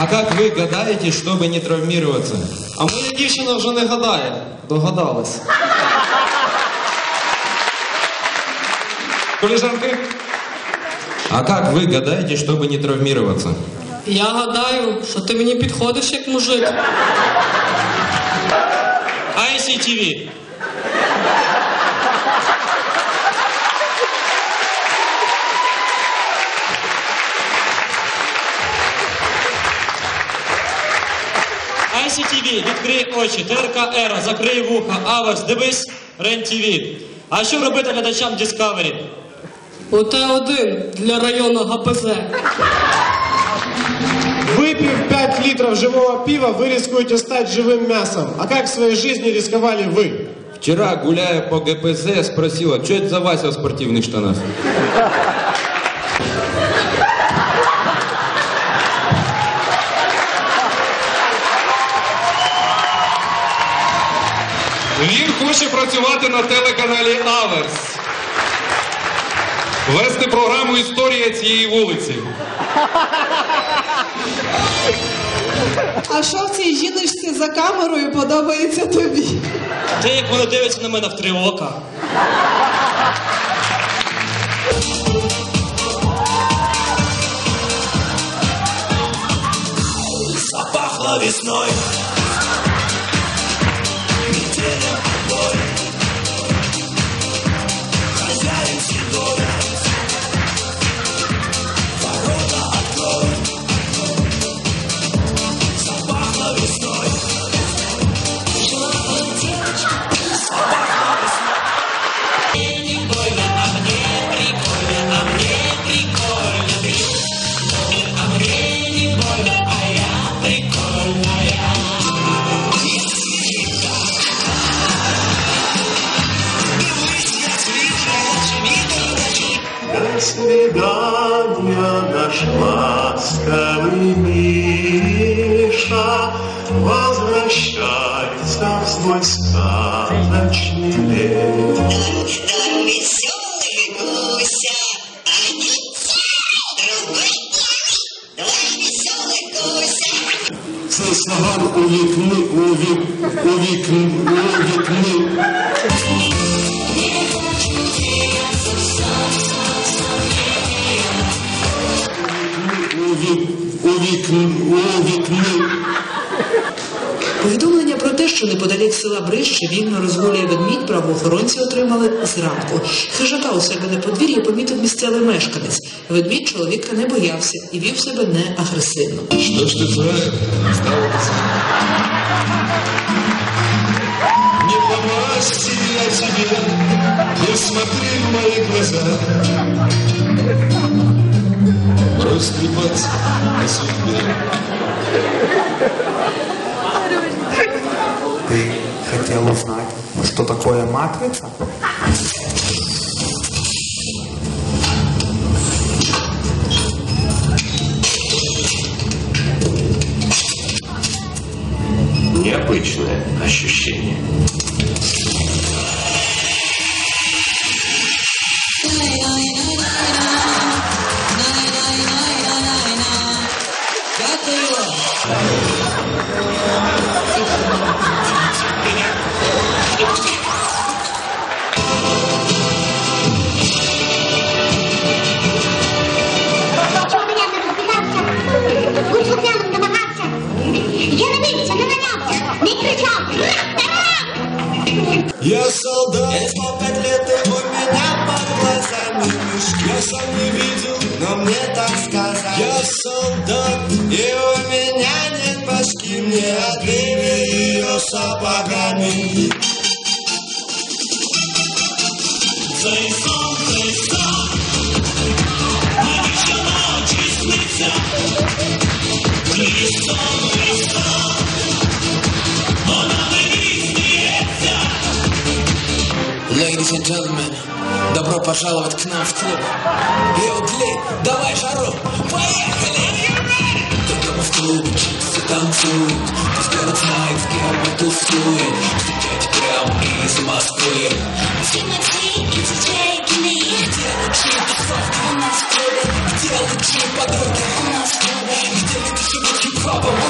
А как вы гадаете, чтобы не травмироваться? А моя дівчина вже не гадає. Догадалась. Коллежанка? А как вы гадаете, чтобы не травмироваться? Я гадаю, що ти мені підходиш як мужик. ICTV. ICTV, відкрий очі, ТРК Ера, закрий вуха, Аверс, дивись, Рен ТВ. А що робити глядачам Discovery? ОТ-1 для району ГПЗ. Выпив 5 литров живого пива, вы рискуете стать живым мясом. А как в своей жизни рисковали вы? Вчера, гуляя по ГПЗ, спросила, что это за Вася в спортивных штанах? Він хоче працювати на телеканалі Аверс. Вести програму Історія цієї вулиці. А що в цій жіночці за камерою подобається тобі? Ти як воно дивиться на мене в три ока. Запахло весной свидания, наш ласковый Миша, Возвращается в свой сказочный лес. веселый гуся, Давай веселый гуся. Сосаган у вікни, у вік, у вікни, у вікни. у. Повідомлення про те, що неподалік села Брище вільно розгулює ведмідь, правоохоронці отримали зранку. Хижака у себе на подвір'ї помітив місцевий мешканець. Ведмідь чоловіка не боявся і вів себе не агресивно. Что ж ты, фраер, остался? Не помасти я тебе, не смотри в мои глаза. Брось трепаться о судьбе. Ты хотел узнать, что такое матрица? Необычное ощущение. Я солдат, спал пять лет, и у меня под глазами мешки. Я сам не видел, но мне так. Я солдат, и у меня нет башки, мне отбили ее сапогами. Зайсон, зайсон, мне еще ночи снится. Лисон, лисон, но нам и снится. Ladies and gentlemen, добро пожаловать к нам в клуб. Йоу, давай жару, Patrzę, patrzę, na nas Widzę, że to się problem